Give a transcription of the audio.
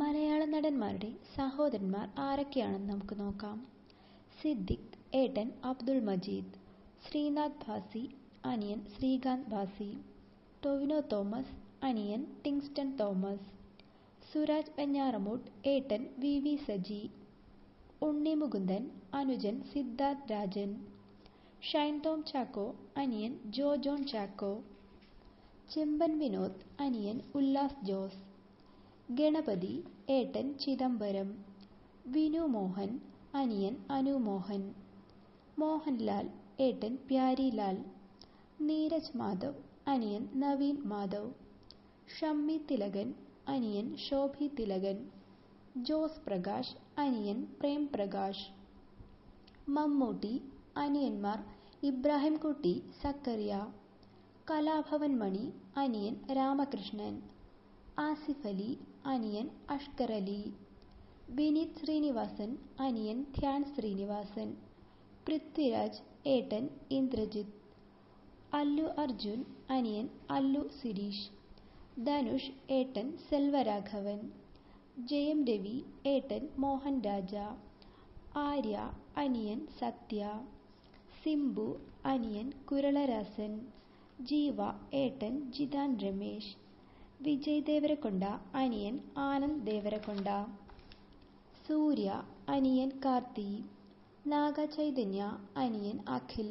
മലയാള നടന്മാരുടെ സഹോദരന്മാർ ആരൊക്കെയാണെന്ന് നമുക്ക് നോക്കാം. സിദ്ദിഖ് ഏട്ടൻ അബ്ദുൾ മജീദ് ശ്രീനാഥ് ഭാസി അനിയൻ ശ്രീകാന്ത് ഭാസി ടൊവിനോ തോമസ് അനിയൻ ടിങ്സ്റ്റൺ തോമസ് സുരാജ് വെഞ്ഞാറമൂട്ട് ഏട്ടൻ വി വി സജി ഉണ്ണി മുകുന്ദൻ അനുജൻ സിദ്ധാർത്ഥ് രാജൻ ഷൈൻ ടോം ചാക്കോ അനിയൻ ജോ ജോൺ ചാക്കോ ചെമ്പൻ വിനോദ് അനിയൻ ഉല്ലാസ് ജോസ് ഗണപതി ഏട്ടൻ ചിദംബരം വിനു മോഹൻ അനിയൻ അനു മോഹൻ മോഹൻലാൽ ഏട്ടൻ പ്യാരിലാൽ നീരജ് മാധവ് അനിയൻ നവീൻ മാധവ് ഷമ്മി തിലകൻ അനിയൻ ശോഭി തിലകൻ ജോസ് പ്രകാശ് അനിയൻ പ്രേം പ്രകാശ് മമ്മൂട്ടി അനിയന്മാർ ഇബ്രാഹിംകുട്ടി സക്കറിയ കലാഭവൻ മണി അനിയൻ രാമകൃഷ്ണൻ ആസിഫ് അലി അനിയൻ അഷ്കർ അലി. വിനീത് ശ്രീനിവാസൻ അനിയൻ ധ്യാൻ ശ്രീനിവാസൻ. പൃഥ്വിരാജ് ഏട്ടൻ ഇന്ദ്രജിത്ത്. അല്ലു അർജുൻ അനിയൻ അല്ലു സിരീഷ്. ധനുഷ് ഏട്ടൻ സെൽവരാഘവൻ. ജയം രവി ഏട്ടൻ മോഹൻ രാജ. ആര്യ അനിയൻ സത്യ. സിംബു അനിയൻ കുരളരാസൻ. ജീവ ഏട്ടൻ ജിതാൻ രമേശ്. വിജയ് ദേവരക്കൊണ്ട അനിയൻ ആനന്ദ് ദേവരക്കൊണ്ട സൂര്യ അനിയൻ കാർത്തി. നാഗ ചൈതന്യ അനിയൻ അഖിൽ.